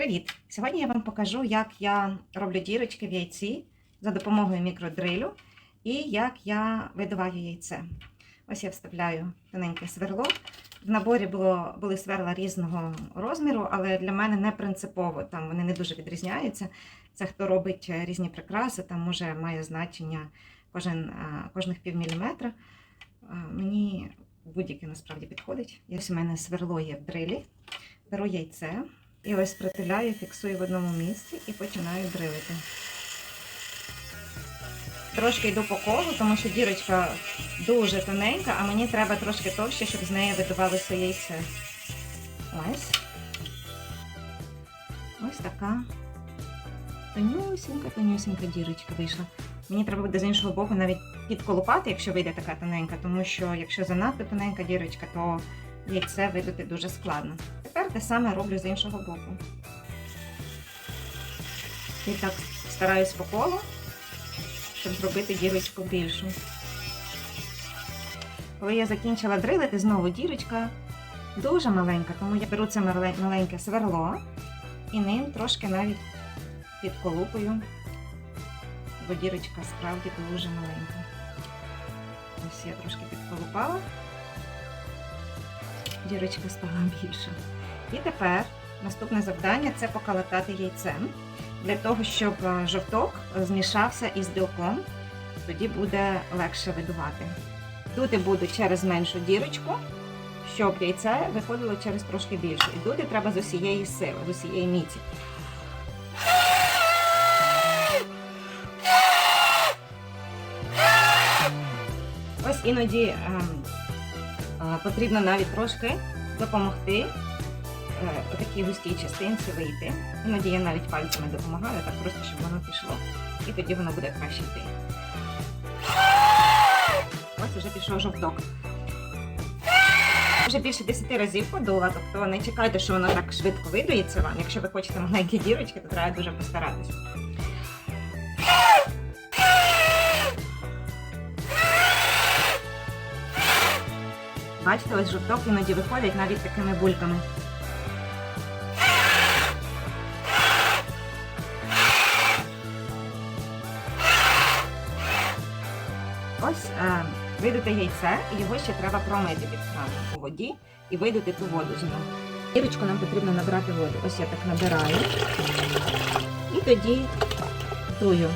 Привіт! Сьогодні я вам покажу, як я роблю дірочки в яйці за допомогою мікродрилю і як я видуваю яйце. Ось я вставляю тоненьке сверло. В наборі було, були сверла різного розміру, але для мене не принципово. Там вони не дуже відрізняються. Це хто робить різні прикраси, там може має значення кожен, кожних пів міліметра. Е, Мені будь-яке насправді підходить. Ось у мене сверло є в дрилі. Беру яйце і ось притуляю, фіксую в одному місці і починаю дрилити. Трошки йду по колу, тому що дірочка дуже тоненька, а мені треба трошки товще, щоб з неї видувалося яйце. Ось. Ось така тонюсінька, тонюсінька дірочка вийшла. Мені треба буде з іншого боку навіть підколупати, якщо вийде така тоненька, тому що якщо занадто тоненька дірочка, то яйце видути дуже складно. Тепер те саме роблю з іншого боку. І так стараюсь по колу, щоб зробити дірочку більшу. Коли я закінчила дрилити, знову дірочка дуже маленька, тому я беру це маленьке сверло і ним трошки навіть підколупую, бо дірочка справді дуже маленька. Ось я трошки підколупала дірочка стала більша. І тепер наступне завдання це поколотати яйцем для того, щоб е, жовток змішався із білком, тоді буде легше видувати. Дути буду через меншу дірочку, щоб яйце виходило через трошки більше. І дути треба з усієї сили, з усієї міці. Ось іноді ем, потрібно навіть трошки допомогти е, такій густій частинці вийти. Іноді я навіть пальцями допомагаю, так просто, щоб воно пішло. І тоді воно буде краще йти. Ось вже пішов жовток. Вже більше 10 разів подула, тобто не чекайте, що воно так швидко видується вам. Якщо ви хочете маленькі дірочки, то треба дуже постаратися. Бачите, ось жовток іноді виходять навіть такими бульками. Ось е, видуте яйце, і його ще треба промити під краном у воді і видути ту воду з нього. Дірочку нам потрібно набрати воду. Ось я так набираю. І тоді тую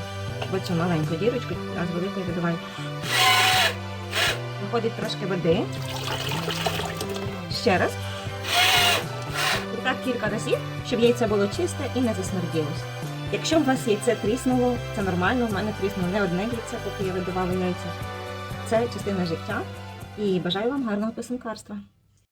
оцю маленьку дірочку, а з великої видуваю. Виходить трошки води. Ще раз. І так кілька разів, щоб яйце було чисте і не засмерділося. Якщо у вас яйце тріснуло, це нормально, у мене тріснуло не одне яйце, поки я видавала яйця. Це частина життя. І бажаю вам гарного писанкарства.